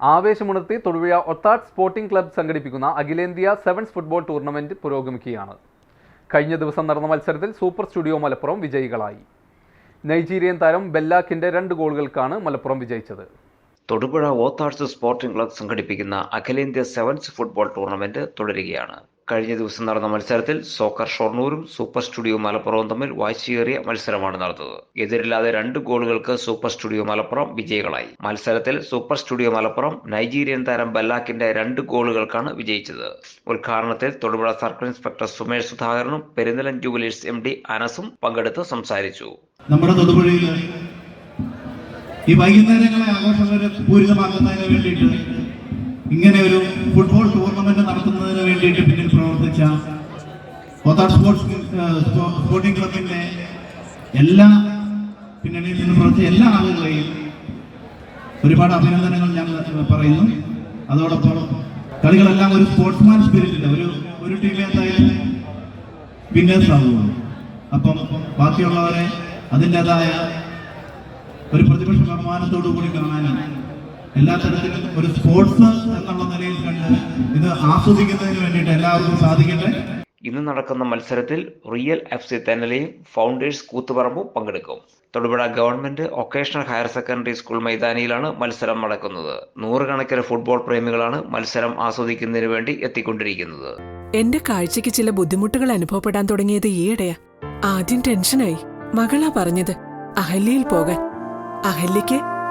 ആവേശമുണർത്തി Thodupuzha ഒത്താട്ട് sporting club സംഘടിപ്പിക്കുന്ന അഖിലേന്ത്യാ sevens football tournament പുരോഗമിക്കുകയാണ്. കഴിഞ്ഞ ദിവസം നടന്ന മത്സരത്തിൽ സൂപ്പർ സ്റ്റുഡിയോ മലപ്പുറം വിജയികളായി. നൈജീരിയൻ താരം ബെല്ലാക്കിന്റെ രണ്ട് ഗോളുകൾക്കാണ് മലപ്പുറം വിജയിച്ചത്. തൊടുപുഴ ഓത്താഴ്സ് സ്പോർട്ടിംഗ് ക്ലബ് സംഘടിപ്പിക്കുന്ന അഖിലേന്ത്യാ സെവൻസ് ഫുട്ബോൾ ടൂർണമെന്റ് തുടരുകയാണ്. കഴിഞ്ഞ ദിവസം നടന്ന മത്സരത്തിൽ സോക്കർ ഷൊർണൂരും സൂപ്പർ സ്റ്റുഡിയോ മലപ്പുറവും തമ്മിൽ വാശിയേറിയ മത്സരമാണ് നടന്നത്. എതിരില്ലാതെ രണ്ട് ഗോളുകൾക്ക് സൂപ്പർ സ്റ്റുഡിയോ മലപ്പുറം വിജയികളായി. മത്സരത്തിൽ സൂപ്പർ സ്റ്റുഡിയോ മലപ്പുറം നൈജീരിയൻ താരം ബല്ലാക്കിന്റെ രണ്ട് ഗോളുകൾക്കാണ് വിജയിച്ചത്. ഉദ്ഘാടനത്തിൽ തൊടുപുഴ സർക്കിൾ ഇൻസ്പെക്ടർ സുമേഷ് സുധാകരനും പെരിന്തലൻ ജൂബിലേഴ്സ് എം ഡി അനസും പങ്കെടുത്ത് സംസാരിച്ചു. നമ്മുടെ തൊടുപുഴയിൽ ഈ വൈകുന്നേരങ്ങളെ ആഘോഷപൂരിതമാക്കുന്നതിന് വേണ്ടിയിട്ട് ഇങ്ങനെ ഒരു ഫുട്ബോൾ ടൂർണമെന്റ് നടത്തുന്നതിന് വേണ്ടിയിട്ട് പിന്നിൽ കോത്താട് സ്പോർട്സ് സ്പോർട്ടിംഗ് ക്ലബിന്റെ എല്ലാ പിന്നണിയിൽ നിന്ന് പ്രവർത്തിച്ച എല്ലാ ആളുകളെയും ഒരുപാട് അഭിനന്ദനങ്ങൾ ഞാൻ പറയുന്നു. അതോടൊപ്പം കളികളെല്ലാം ഒരു സ്പോർട്സ്മാൻ സ്പിരിറ്റിന്റെ ഒരു ഒരു ടീം എന്തായാലും വിന്നേഴ്സ് ആവുകയുള്ളൂ അപ്പം ബാക്കിയുള്ളവരെ അതിന്റെതായ ഒരു പ്രതിപക്ഷ ബഹുമാനത്തോടു കൂടി കാണാനും എല്ലാ തരത്തിലും ഒരു സ്പോർട്സ് എന്നുള്ള നിലയിൽ കണ്ട് ഇത് ആസ്വദിക്കുന്നതിന് വേണ്ടിയിട്ട് എല്ലാവർക്കും സാധിക്കട്ടെ. ഇന്ന് നടക്കുന്ന മത്സരത്തിൽ റിയൽ എഫ് സി തെന്നലയും ഫൗണ്ടേഴ്സ് കൂത്തുപറമ്പും പങ്കെടുക്കും. Thodupuzha government vocational higher secondary school മൈതാനിയിലാണ് മത്സരം നടക്കുന്നത്. നൂറുകണക്കിന് ഫുട്ബോൾ പ്രേമികളാണ് മത്സരം ആസ്വദിക്കുന്നതിന് വേണ്ടി എത്തിക്കൊണ്ടിരിക്കുന്നത്. എന്റെ കാഴ്ചക്ക് ചില ബുദ്ധിമുട്ടുകൾ അനുഭവപ്പെടാൻ തുടങ്ങിയത് ഈയിടെയാ. ആദ്യം ടെൻഷനായി മകളാ പറഞ്ഞത് അഹല്യയിൽ പോകാൻ. അഹല്യയ്ക്ക്